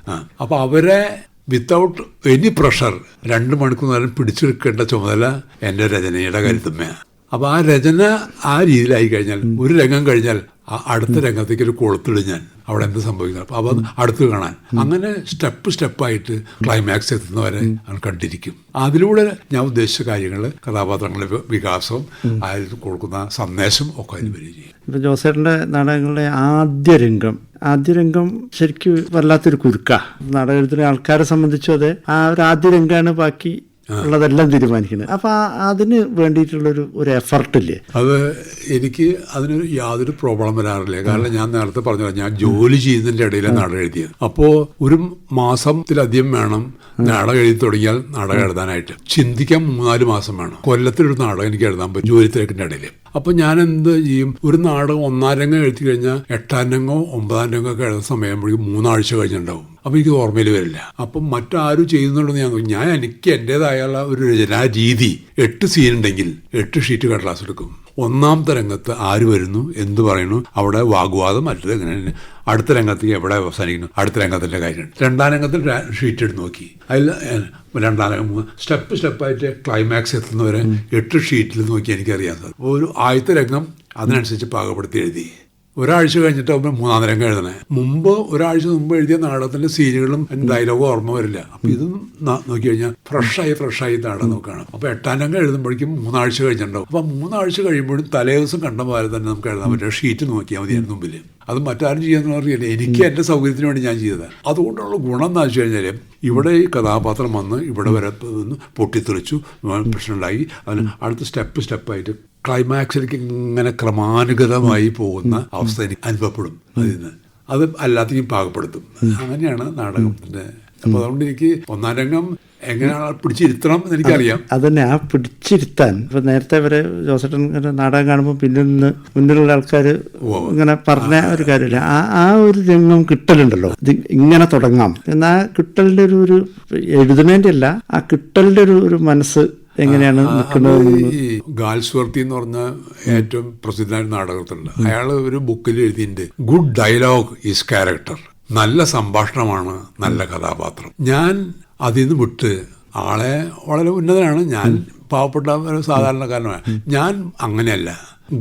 അപ്പൊ അവരെ വിത്തൗട്ട് എനി പ്രഷർ രണ്ട് മണിക്കൂർ നേരം പിടിച്ചെടുക്കേണ്ട ചുമതല എന്റെ രചനയുടെ കരുത്തുമ്മയാണ്. അപ്പൊ ആ രചന ആ രീതിയിലായി കഴിഞ്ഞാൽ ഒരു രംഗം കഴിഞ്ഞാൽ അടുത്ത രംഗത്തേക്ക് ഒരു കൊളുത്തിടും ഞാൻ അവിടെ എന്ത് സംഭവിക്കുന്നത് അപ്പൊ അവ അടുത്ത് കാണാൻ. അങ്ങനെ സ്റ്റെപ്പ് സ്റ്റെപ്പായിട്ട് ക്ലൈമാക്സ് എത്തുന്നവരെ കണ്ടിരിക്കും. അതിലൂടെ ഞാൻ ഉദ്ദേശിച്ച കാര്യങ്ങൾ കഥാപാത്രങ്ങളുടെ വികാസം വികാസവും അതിൽ കൊടുക്കുന്ന സന്ദേശം ഒക്കെ അതിന് വരികയും ചെയ്യും. ഇപ്പൊ ജോസേട്ടന്റെ നാടകങ്ങളുടെ ആദ്യ രംഗം ആദ്യ രംഗം ശരിക്കും വല്ലാത്തൊരു കുരുക്ക. നാടകത്തിലെ ആൾക്കാരെ സംബന്ധിച്ചും അതെ ആ ഒരു ആദ്യ രംഗമാണ് ബാക്കി ഉള്ളതെല്ലാം തീരുമാനിക്കുന്നത്. അപ്പൊ അതിന് വേണ്ടിയിട്ടുള്ളൊരു ഒരു എഫർട്ടില്ലേ അത് എനിക്ക് അതിന് യാതൊരു പ്രോബ്ലം വരാറില്ല. കാരണം ഞാൻ നേരത്തെ പറഞ്ഞു ഞാൻ ജോലി ചെയ്യുന്നതിന്റെ ഇടയിലെ നാടകം എഴുതിയത്. അപ്പോ ഒരു മാസത്തിലധികം വേണം നാടകം എഴുതി തുടങ്ങിയാൽ നാടകം എഴുതാനായിട്ട്. ചിന്തിക്കാൻ മൂന്നാൽ മാസം വേണം. കൊല്ലത്തിലൊരു നാടകം എനിക്ക് എഴുതാൻ പറ്റും ജോലി തിരക്കിന്റെ ഇടയിൽ അപ്പൊ ഞാൻ എന്ത് ചെയ്യും? ഒരു നാടകം ഒന്നാം രംഗം എഴുതി കഴിഞ്ഞാൽ എട്ടാം രംഗമോ ഒമ്പതാം രംഗമോ ഒക്കെ എഴുതുന്ന സമയമ്പോഴേക്കും മൂന്നാഴ്ച കഴിഞ്ഞിട്ടുണ്ടാവും. അപ്പൊ എനിക്ക് ഓർമ്മയിൽ വരില്ല. അപ്പം മറ്റാരും ചെയ്യുന്നുണ്ടെന്ന് ഞാൻ ഞാൻ എനിക്ക് എന്റെതായുള്ള ഒരു രചനാ രീതി എട്ട് സീൻ ഉണ്ടെങ്കിൽ എട്ട് ഷീറ്റ് കടലാസ് എടുക്കും. ഒന്നാമത്തെ രംഗത്ത് ആര് വരുന്നു? എന്ത് പറയുന്നു? അവിടെ വാഗ്വാദം മറ്റത് എങ്ങനെ അടുത്ത രംഗത്തേക്ക് എവിടെ അവസാനിക്കുന്നു? അടുത്ത രംഗത്തിന്റെ കാര്യം. രണ്ടാം രംഗത്തിൽ ഷീറ്റ് എടുത്ത് നോക്കി. അതിൽ രണ്ടാം രംഗം സ്റ്റെപ്പ് സ്റ്റെപ്പായിട്ട് ക്ലൈമാക്സ് എത്തുന്നവരെ എട്ട് ഷീറ്റിൽ നോക്കി എനിക്കറിയാം സാർ ഒരു ആദ്യത്തെ രംഗം അതിനനുസരിച്ച് പാകപ്പെടുത്തി എഴുതി. ഒരാഴ്ച കഴിഞ്ഞിട്ട് അവൻ മൂന്നാം നേരം എഴുതണേ. മുമ്പ് ഒരാഴ്ച മുമ്പ് എഴുതിയ നാടകത്തിന്റെ സീനുകളും ഡയലോഗും ഓർമ്മ വരില്ല. അപ്പൊ ഇത് നോക്കി കഴിഞ്ഞാൽ ഫ്രഷായി ഫ്രഷായി നാടകം നോക്കുകയാണ് അപ്പൊ എട്ടാം രംഗം എഴുതുമ്പോഴേക്കും മൂന്നാഴ്ച കഴിഞ്ഞിട്ടുണ്ടാവും. അപ്പൊ മൂന്നാഴ്ച കഴിയുമ്പോഴും തലേ ദിവസം കണ്ട പോലെ തന്നെ നമുക്ക് എഴുതാൻ പറ്റും. ഷീറ്റ് നോക്കിയാൽ മതി അതിന് മുമ്പിൽ അത് മറ്റാരും ചെയ്യാന്ന് അറിയില്ല എനിക്ക് എന്റെ സൗകര്യത്തിന് വേണ്ടി ഞാൻ ചെയ്തത്. അതുകൊണ്ടുള്ള ഗുണം എന്ന് വെച്ച് കഴിഞ്ഞാൽ ഇവിടെ ഈ കഥാപാത്രം വന്ന് ഇവിടെ വരെ പൊട്ടിത്തെറിച്ചു. പ്രശ്നമുണ്ടായി. അതിന് അടുത്ത സ്റ്റെപ്പ് സ്റ്റെപ്പായിട്ട് ക്ലൈമാക്സിലേക്ക് ഇങ്ങനെ ക്രമാനുഗതമായി പോകുന്ന അവസ്ഥ എനിക്ക് അനുഭവപ്പെടും അതിൽ നിന്ന്. അത് എല്ലാത്തിനും പാകപ്പെടുത്തും. അങ്ങനെയാണ് നാടകത്തിന്റെ അപ്പൊ അതുകൊണ്ട് എനിക്ക് ഒന്നാം രംഗം എങ്ങനെയാണ് പിടിച്ചിരുത്തണം എന്ന് എനിക്കറിയാം. അതന്നെ ആ പിടിച്ചിരുത്താൻ. ഇപ്പൊ നേരത്തെ വരെ ജോസട്ടൻ നാടകം കാണുമ്പോൾ പിന്നിൽ നിന്ന് മുന്നിലുള്ള ആൾക്കാർ ഇങ്ങനെ പറഞ്ഞ ഒരു കാര്യമില്ല. ആ ആ ഒരു രംഗം കിട്ടലുണ്ടല്ലോ. ഇത് ഇങ്ങനെ തുടങ്ങാം. എന്നാ കിട്ടലിന്റെ ഒരു ഒരു എഴുതുന്നതിന്റെ അല്ല ആ കിട്ടലിന്റെ ഒരു ഒരു മനസ്സ് എങ്ങനെയാണ് നിൽക്കുന്നത് ഈ ഗാൽസ്വർത്തി എന്ന് പറഞ്ഞ ഏറ്റവും പ്രസിദ്ധനായ നാടകത്തിലുണ്ട്. അയാൾ ഒരു ബുക്കിൽ എഴുതിയിട്ടുണ്ട് ഗുഡ് ഡയലോഗ് ഈസ് ക്യാരക്ടർ നല്ല സംഭാഷണമാണ് നല്ല കഥാപാത്രം. ഞാൻ അതിൽ നിന്ന് വിട്ട് ആളെ വളരെ ഉന്നതനാണ്. ഞാൻ പാവപ്പെട്ട ഒരു സാധാരണക്കാരനാണ് ഞാൻ അങ്ങനെയല്ല.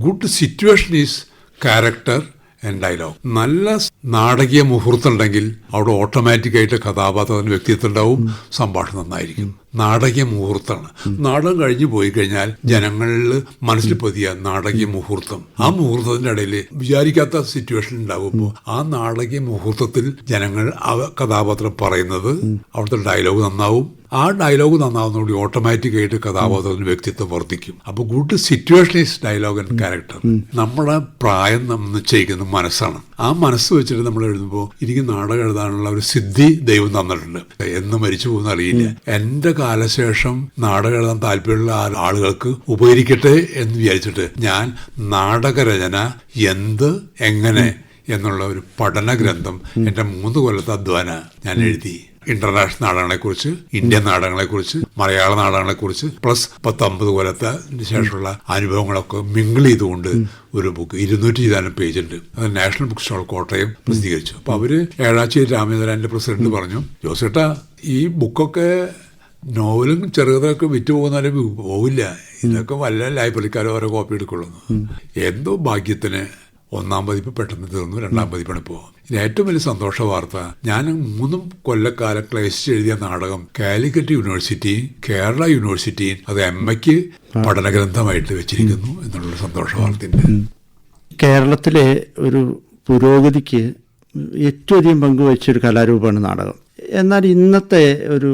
Good situation is character and dialogue നല്ല നാടകീയ മുഹൂർത്തം ഉണ്ടെങ്കിൽ അവിടെ ഓട്ടോമാറ്റിക്കായിട്ട് കഥാപാത്രത്തിന് വ്യക്തിത്വം ഉണ്ടാവും സംഭാഷണം നന്നായിരിക്കും. നാടകീയ മുഹൂർത്തമാണ് നാടകം കഴിഞ്ഞു പോയി കഴിഞ്ഞാൽ ജനങ്ങളിൽ മനസ്സിൽ പതിയ നാടകീയ മുഹൂർത്തം ആ മുഹൂർത്തത്തിന്റെ ഇടയിൽ വിചാരിക്കാത്ത സിറ്റുവേഷൻ ഉണ്ടാകുമ്പോൾ ആ നാടകീയ മുഹൂർത്തത്തിൽ ജനങ്ങൾ ആ കഥാപാത്രം പറയുന്നത് അവിടുത്തെ ഡയലോഗ് നന്നാവും. ആ ഡയലോഗ് നന്നാവുന്നോടി ഓട്ടോമാറ്റിക് ആയിട്ട് കഥാപാത്രത്തിന് വ്യക്തിത്വം വർദ്ധിക്കും. അപ്പൊ good situation is dialogue and character നമ്മുടെ പ്രായം നിശ്ചയിക്കുന്ന മനസ്സാണ്. ആ മനസ്സ് വെച്ചിട്ട് നമ്മൾ എഴുതുമ്പോൾ എനിക്ക് നാടകം എഴുതാനുള്ള ഒരു സിദ്ധി ദൈവം തന്നിട്ടുണ്ട്. എന്ന് മരിച്ചു പോകുന്ന അറിയില്ല. എന്റെ കാലശേഷം നാടകം എഴുതാൻ താല്പര്യമുള്ള ആളുകൾക്ക് ഉപകരിക്കട്ടെ എന്ന് വിചാരിച്ചിട്ട് ഞാൻ നാടകരചന എന്ത് എങ്ങനെ എന്നുള്ള ഒരു പഠന ഗ്രന്ഥം എന്റെ മൂന്ന് കൊല്ലത്തെ അധ്വാന ഞാൻ എഴുതി. ഇന്റർനാഷണൽ നാടകങ്ങളെക്കുറിച്ച് ഇന്ത്യൻ നാടകങ്ങളെക്കുറിച്ച് മലയാള നാടകങ്ങളെക്കുറിച്ച് പ്ലസ് പത്തമ്പത് കൊല്ലത്തെ ശേഷമുള്ള അനുഭവങ്ങളൊക്കെ മിങ്കിൾ ചെയ്തുകൊണ്ട് ഒരു ബുക്ക് ഇരുന്നൂറ്റി ചിതാനും പേജ് ഉണ്ട്. അത് നാഷണൽ ബുക്ക് സ്റ്റോൾ കോട്ടയം പ്രസിദ്ധീകരിച്ചു. അപ്പോൾ അവർ ഏഴാച്ചേരി രാമചന്ദ്രന്റെ പ്രസിഡന്റ് പറഞ്ഞു ജോസേട്ട ഈ ബുക്കൊക്കെ നോവലും ചെറുകഥയൊക്കെ വിറ്റ് പോകുന്നാലും പോവില്ല. ഇതൊക്കെ വല്ല ലൈബ്രറിക്കാരോ ഓരോ കോപ്പി എടുക്കുള്ളൂ. എന്തോ ഭാഗ്യത്തിന് ഒന്നാം പതിപ്പ് പെട്ടെന്ന് തീർന്നു രണ്ടാം പതിപ്പാണ് ഇപ്പോൾ ഇനി ഏറ്റവും വലിയ സന്തോഷ വാർത്ത ഞാൻ മൂന്നും കൊല്ലക്കാലം ക്ലേശിച്ച് എഴുതിയ നാടകം കാലിക്കറ്റ് യൂണിവേഴ്സിറ്റി കേരള യൂണിവേഴ്സിറ്റി അത് എം എക്ക് പഠനഗ്രന്ഥമായിട്ട് വെച്ചിരിക്കുന്നു എന്നുള്ള സന്തോഷ വാർത്തയുണ്ട്. കേരളത്തിലെ ഒരു പുരോഗതിക്ക് ഏറ്റവും അധികം പങ്കുവച്ചൊരു കലാരൂപമാണ് നാടകം. എന്നാൽ ഇന്നത്തെ ഒരു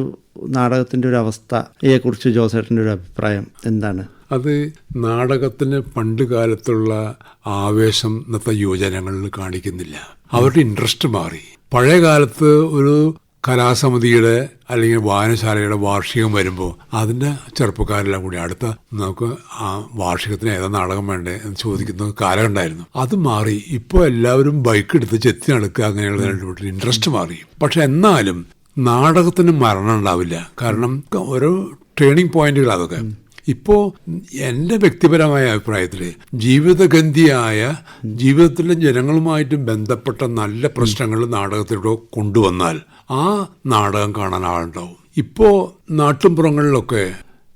നാടകത്തിന്റെ ഒരു അവസ്ഥയെക്കുറിച്ച് ജോസേട്ടന്റെ ഒരു അഭിപ്രായം എന്താണ്? അത് നാടകത്തിന് പണ്ട് കാലത്തുള്ള ആവേശം ഇന്നത്തെ യുവജനങ്ങളിൽ കാണിക്കുന്നില്ല. അവരുടെ ഇൻട്രസ്റ്റ് മാറി. പഴയ കാലത്ത് ഒരു കലാസമിതിയുടെ അല്ലെങ്കിൽ വായനശാലയുടെ വാർഷികം വരുമ്പോൾ അതിന്റെ ചെറുപ്പക്കാരെല്ലാം കൂടി അടുത്ത നമുക്ക് ആ വാർഷികത്തിന് ഏതാ നാടകം വേണ്ടേ എന്ന് ചോദിക്കുന്ന കാലം ഉണ്ടായിരുന്നു. അത് മാറി. ഇപ്പോൾ എല്ലാവരും ബൈക്ക് എടുത്ത് ചെത്തി നടക്കുക അങ്ങനെയുള്ള ഇൻട്രസ്റ്റ് മാറി. പക്ഷെ എന്നാലും നാടകത്തിന് മരണം ഉണ്ടാവില്ല. കാരണം ഓരോ ട്രേണിങ് പോയിന്റുകൾ അതൊക്കെ. ഇപ്പോ എന്റെ വ്യക്തിപരമായ അഭിപ്രായത്തിൽ ജീവിതഗന്ധിയായ ജീവിതത്തിലെ ജനങ്ങളുമായിട്ടും ബന്ധപ്പെട്ട നല്ല പ്രശ്നങ്ങൾ നാടകത്തിലൂടെ കൊണ്ടുവന്നാൽ ആ നാടകം കാണാൻ ആളുണ്ടാവും. ഇപ്പോ നാട്ടുംപുറങ്ങളിലൊക്കെ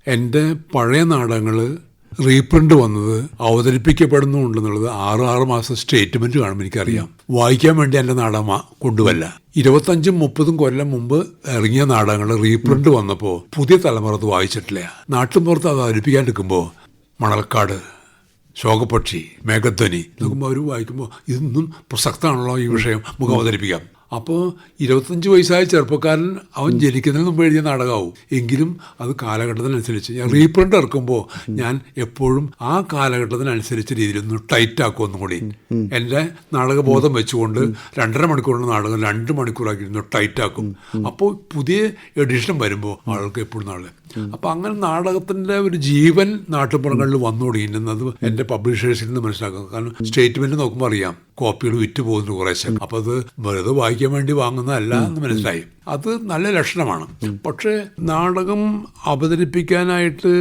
എന്റെ പഴയ നാടകങ്ങൾ റീപ്രിന്റ് വന്നത് അവതരിപ്പിക്കപ്പെടുന്നുണ്ടെന്നുള്ളത് ആറ് ആറ് മാസം സ്റ്റേറ്റ്മെന്റ് കാണുമ്പോൾ എനിക്കറിയാം. വായിക്കാൻ വേണ്ടി എന്റെ നാടകം ആ- കൊണ്ടുവല്ല. ഇരുപത്തഞ്ചും മുപ്പതും കൊല്ലം മുമ്പ് ഇറങ്ങിയ നാടകങ്ങൾ റീപ്രിന്റ് വന്നപ്പോൾ പുതിയ തലമുറ അത് വായിച്ചിട്ടില്ല. നാട്ടുമ്പുറത്ത് അത് അവതരിപ്പിക്കാണ്ടിരിക്കുമ്പോൾ മണൽക്കാട് ശോകപക്ഷി മേഘധ്വനി നോക്കുമ്പോൾ അവർ വായിക്കുമ്പോൾ ഇതൊന്നും പ്രസക്തമാണല്ലോ ഈ വിഷയം നമുക്ക് അവതരിപ്പിക്കാം. അപ്പോൾ ഇരുപത്തഞ്ച് വയസ്സായ ചെറുപ്പക്കാരൻ അവൻ ജനിക്കുന്നതിന് മുമ്പ് എഴുതിയ നാടകമാവും. എങ്കിലും അത് കാലഘട്ടത്തിനനുസരിച്ച് ഞാൻ റീപ്രിന്റ് ഇറക്കുമ്പോൾ ഞാൻ എപ്പോഴും ആ കാലഘട്ടത്തിനനുസരിച്ച രീതിയിൽ ഒന്ന് ടൈറ്റ് ആക്കും ഒന്നും കൂടി എന്റെ നാടകബോധം വെച്ചുകൊണ്ട് രണ്ടര മണിക്കൂറിന്റെ നാടകം രണ്ട് മണിക്കൂറാക്കി ഒന്ന് ടൈറ്റ് ആക്കും. അപ്പോൾ പുതിയ എഡിഷൻ വരുമ്പോൾ ആൾക്ക് എപ്പോഴും നാളെ. അപ്പോൾ അങ്ങനെ നാടകത്തിന്റെ ഒരു ജീവൻ നാട്ടുപുറങ്ങളിൽ വന്നു തുടങ്ങിയിരുന്നത് എന്റെ പബ്ലിഷേഴ്സിൽ നിന്ന് മനസ്സിലാക്കാം കാരണം സ്റ്റേറ്റ്മെന്റ് നോക്കുമ്പോൾ അറിയാം. കോപ്പികൾ വിറ്റ് പോകുന്നു കുറേശ്ശെ. അപ്പോൾ അത് വെറുതെ വായിക്കാൻ വേണ്ടി വാങ്ങുന്നതല്ല എന്ന് മനസ്സിലായി. അത് നല്ല ലക്ഷണമാണ്. പക്ഷേ നാടകം അവതരിപ്പിക്കാനായിട്ട്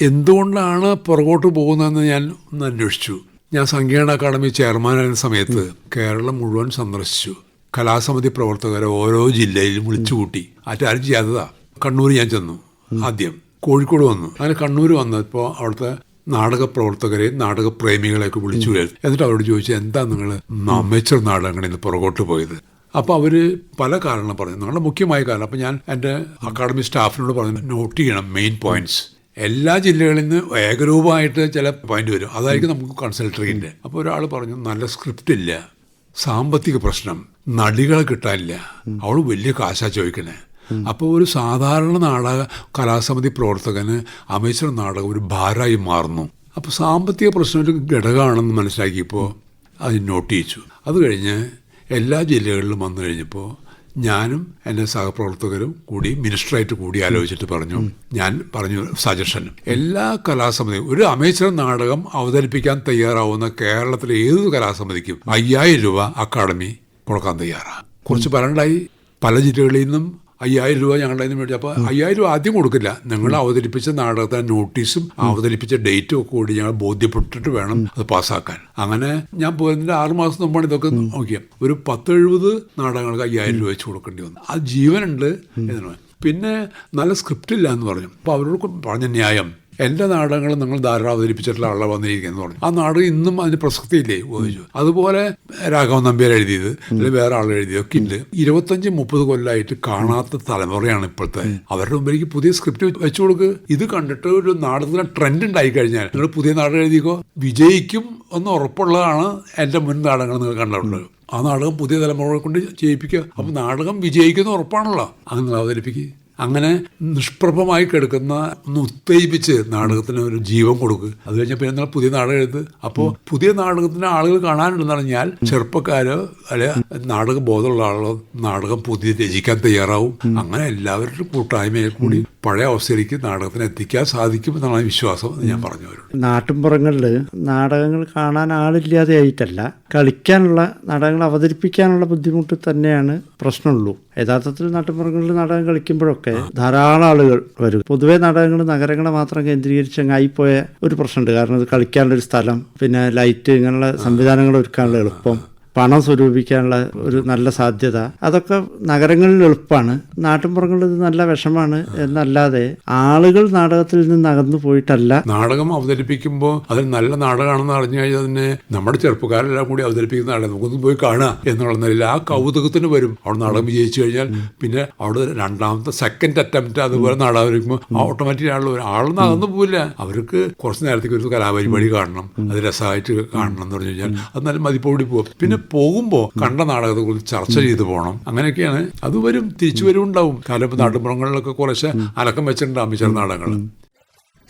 എന്തുകൊണ്ടാണ് പുറകോട്ട് പോകുന്നതെന്ന് ഞാൻ ഒന്ന് അന്വേഷിച്ചു. ഞാൻ സംഗീത അക്കാദമി ചെയർമാനായിരുന്ന സമയത്ത് കേരളം മുഴുവൻ സന്ദർശിച്ചു. കലാസമിതി പ്രവർത്തകരെ ഓരോ ജില്ലയിലും വിളിച്ചുകൂട്ടി ആറ്റാരും ചെയ്യാത്തതാ. കണ്ണൂർ ഞാൻ ചെന്നു ആദ്യം. കോഴിക്കോട് വന്നു. അങ്ങനെ കണ്ണൂർ വന്നപ്പോൾ അവിടുത്തെ നാടക പ്രവർത്തകരെ നാടക പ്രേമികളെയൊക്കെ വിളിച്ചു എന്നിട്ട് അവരോട് ചോദിച്ചു എന്താ നിങ്ങൾ അമേച്ചർ നാടകങ്ങളിൽ നിന്ന് പുറകോട്ട് പോയത്? അപ്പോൾ അവർ പല കാരണം പറഞ്ഞു. നിങ്ങളുടെ മുഖ്യമായ കാരണം അപ്പോൾ ഞാൻ എന്റെ അക്കാഡമി സ്റ്റാഫിനോട് പറഞ്ഞു നോട്ട് ചെയ്യണം മെയിൻ പോയിന്റ്സ് എല്ലാ ജില്ലകളിൽ നിന്ന് ഏകരൂപമായിട്ട് ചില പോയിന്റ് വരും. അതായിരിക്കും നമുക്ക് കൺസൾട്ടറിന്റെ അപ്പോൾ ഒരാൾ പറഞ്ഞു നല്ല സ്ക്രിപ്റ്റ് ഇല്ല. സാമ്പത്തിക പ്രശ്നം. നടികളെ കിട്ടാനില്ല. അവൾ വലിയ കാശാ ചോദിക്കണേ. അപ്പോൾ ഒരു സാധാരണ നാടക കലാസമിതി പ്രവർത്തകന് അമേശ്വര നാടകം ഒരു ഭാരമായി മാറുന്നു. അപ്പോൾ സാമ്പത്തിക പ്രശ്നം ഒരു ഘടകമാണെന്ന് മനസ്സിലാക്കിയപ്പോൾ അത് നോട്ട് ചെയ്യിച്ചു. അത് കഴിഞ്ഞ് എല്ലാ ജില്ലകളിലും വന്നു കഴിഞ്ഞപ്പോൾ ഞാനും എന്റെ സഹപ്രവർത്തകരും കൂടി മിനിസ്റ്ററായിട്ട് കൂടി ആലോചിച്ചിട്ട് പറഞ്ഞു. ഞാൻ പറഞ്ഞു സജഷൻ. എല്ലാ കലാസമിതിയും ഒരു അമേച്ചർ നാടകം അവതരിപ്പിക്കാൻ തയ്യാറാവുന്ന കേരളത്തിലെ ഏത് കലാസമിതിക്കും അയ്യായിരം രൂപ അക്കാഡമി കൊടുക്കാൻ തയ്യാറാണ് കുറച്ച് പലണ്ടായി പല ജില്ലകളിൽ നിന്നും അയ്യായിരം രൂപ ഞങ്ങളുടെ നിന്ന് മേടിച്ചു. അപ്പോൾ അയ്യായിരം രൂപ ആദ്യം കൊടുക്കില്ല. നിങ്ങൾ അവതരിപ്പിച്ച നാടകത്തെ നോട്ടീസും അവതരിപ്പിച്ച ഡേറ്റും ഒക്കെ കൂടി ഞങ്ങൾ ബോധ്യപ്പെട്ടിട്ട് വേണം അത് പാസ്സാക്കാൻ. അങ്ങനെ ഞാൻ പോയതിന്റെ ആറ് മാസം മുമ്പാണ് ഇതൊക്കെ നോക്കിയത് ഒരു പത്തെഴുപത് നാടകങ്ങൾക്ക് അയ്യായിരം രൂപ വെച്ച് കൊടുക്കേണ്ടി വന്നു. ആ ജീവനുണ്ട് എന്നാണ് പിന്നെ നല്ല സ്ക്രിപ്റ്റ് ഇല്ല എന്ന് പറഞ്ഞു. അപ്പോൾ അവരോട് പറഞ്ഞ ന്യായം. എന്റെ നാടകങ്ങൾ നിങ്ങൾ ധാരാളം അവതരിപ്പിച്ചിട്ടുള്ള ആളെ വന്നിരിക്കുന്നു പറഞ്ഞു. ആ നാടകം ഇന്നും അതിന് പ്രസക്തിയില്ലേ? ചോദിച്ചു. അതുപോലെ രാഘവൻ നമ്പ്യാർ എഴുതിയത് അല്ലെങ്കിൽ വേറെ ആൾ എഴുതിയതൊക്കെ ഉണ്ട്. ഇരുപത്തഞ്ച് മുപ്പത് കൊല്ലമായിട്ട് കാണാത്ത തലമുറയാണ് ഇപ്പോഴത്തെ. അവരുടെ മുമ്പിലേക്ക് പുതിയ സ്ക്രിപ്റ്റ് വെച്ചു കൊടുക്ക്. ഇത് കണ്ടിട്ട് ഒരു നാടകത്തിന് ട്രെൻഡ് ഉണ്ടായി കഴിഞ്ഞാൽ നിങ്ങൾ പുതിയ നാടകം എഴുതിക്കോ? വിജയിക്കും എന്ന് ഉറപ്പുള്ളതാണ് എന്റെ മുൻ നാടകങ്ങൾ നിങ്ങൾ കണ്ടിട്ടുള്ളത്. ആ നാടകം പുതിയ തലമുറ കൊണ്ട് ചെയ്യിപ്പിക്കുക അപ്പം നാടകം വിജയിക്കുന്ന ഉറപ്പാണല്ലോ. അങ്ങനെ അവതരിപ്പിക്കുക അങ്ങനെ നിഷ്പ്രഭമായി കിടക്കുന്ന ഒന്ന് ഉത്തേജിപ്പിച്ച് നാടകത്തിന് ഒരു ജീവൻ കൊടുക്കുക അത് കഴിഞ്ഞാൽ പിന്നെ നിങ്ങൾ പുതിയ നാടകം എഴുത്. അപ്പോൾ പുതിയ നാടകത്തിന് ആളുകൾ കാണാനുണ്ടെന്ന് പറഞ്ഞാൽ ചെറുപ്പക്കാരോ അല്ലെ നാടക ബോധമുള്ള ആളോ നാടകം പുതിയ രചിക്കാൻ തയ്യാറാവും. അങ്ങനെ എല്ലാവരുടെ കൂട്ടായ്മയിൽ കൂടി പഴയ അവസ്ഥയിലേക്ക് നാടകത്തിന് എത്തിക്കാൻ സാധിക്കും എന്നാണ് വിശ്വാസം എന്ന് ഞാൻ പറഞ്ഞു വരുന്നത്. നാട്ടിൻപുറങ്ങളിൽ നാടകങ്ങൾ കാണാൻ ആളില്ലാതെ ആയിട്ടല്ല കളിക്കാനുള്ള നാടകങ്ങൾ അവതരിപ്പിക്കാനുള്ള ബുദ്ധിമുട്ട് തന്നെയാണ് പ്രശ്നമുള്ളൂ. യഥാർത്ഥത്തിൽ നാട്ടിൻപുറങ്ങളിൽ നാടകം കളിക്കുമ്പോഴൊക്കെ ധാരാളം ആളുകൾ വരും. പൊതുവേ നാടകങ്ങൾ നഗരങ്ങളെ മാത്രം കേന്ദ്രീകരിച്ച് അങ്ങായിപ്പോയ ഒരു പ്രശ്നമുണ്ട്. കാരണം ഇത് കളിക്കാനുള്ള ഒരു സ്ഥലം പിന്നെ ലൈറ്റ് ഇങ്ങനെയുള്ള സംവിധാനങ്ങൾ ഒരുക്കാനുള്ള എളുപ്പം. പണം സ്വരൂപിക്കാനുള്ള ഒരു നല്ല സാധ്യത. അതൊക്കെ നഗരങ്ങളിൽ എളുപ്പമാണ്. നാട്ടിൻപുറങ്ങളിൽ ഇത് നല്ല വിഷമാണ് എന്നല്ലാതെ ആളുകൾ നാടകത്തിൽ നിന്ന് അകന്നു പോയിട്ടല്ല. നാടകം അവതരിപ്പിക്കുമ്പോൾ അത് നല്ല നാടകമാണെന്ന് അറിഞ്ഞു കഴിഞ്ഞാൽ തന്നെ നമ്മുടെ ചെറുപ്പക്കാരെല്ലാം കൂടി അവതരിപ്പിക്കുന്ന നാടകം. നമുക്കൊന്ന് പോയി കാണുക എന്നുള്ള നിലയിൽ ആ കൗതുകത്തിന് വരും. അവിടെ നാടകം വിജയിച്ചു കഴിഞ്ഞാൽ പിന്നെ അവിടെ രണ്ടാമത്തെ സെക്കൻഡ് അറ്റംപ്റ്റ് അതുപോലെ നാടകം വരുമ്പോൾ ഓട്ടോമാറ്റിക് ആളുകൾ ആളൊന്നും അകന്നു പോവില്ല. അവർക്ക് കുറച്ച് നേരത്തേക്ക് ഒരു കലാപരിപാടി കാണണം. അത് രസമായിട്ട് കാണണം എന്ന് പറഞ്ഞു കഴിഞ്ഞാൽ അത് നല്ല മതിപ്പോടി പോകും പിന്നെ പോകുമ്പോൾ കണ്ട നാടകത്തെ കുറിച്ച് ചർച്ച ചെയ്തു പോകണം അങ്ങനെയൊക്കെയാണ്. അത് വരും തിരിച്ചു വരും ഉണ്ടാവും കാരണം നാട്ടുപുറങ്ങളിലൊക്കെ കുറച്ച് അലക്കം വെച്ചിട്ടുണ്ട് ചില നാടകങ്ങൾ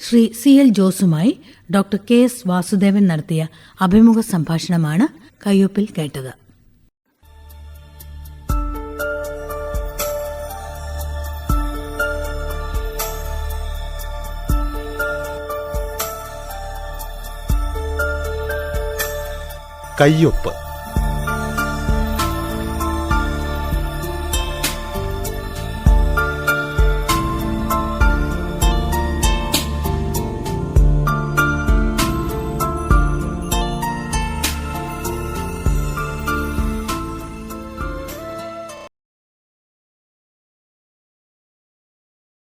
ശ്രീ സി എൽ ജോസുമായി ഡോക്ടർ കെ എസ് വാസുദേവൻ നടത്തിയ അഭിമുഖ സംഭാഷണമാണ് കയ്യൊപ്പിൽ കേട്ടത്. കയ്യൊപ്പ്.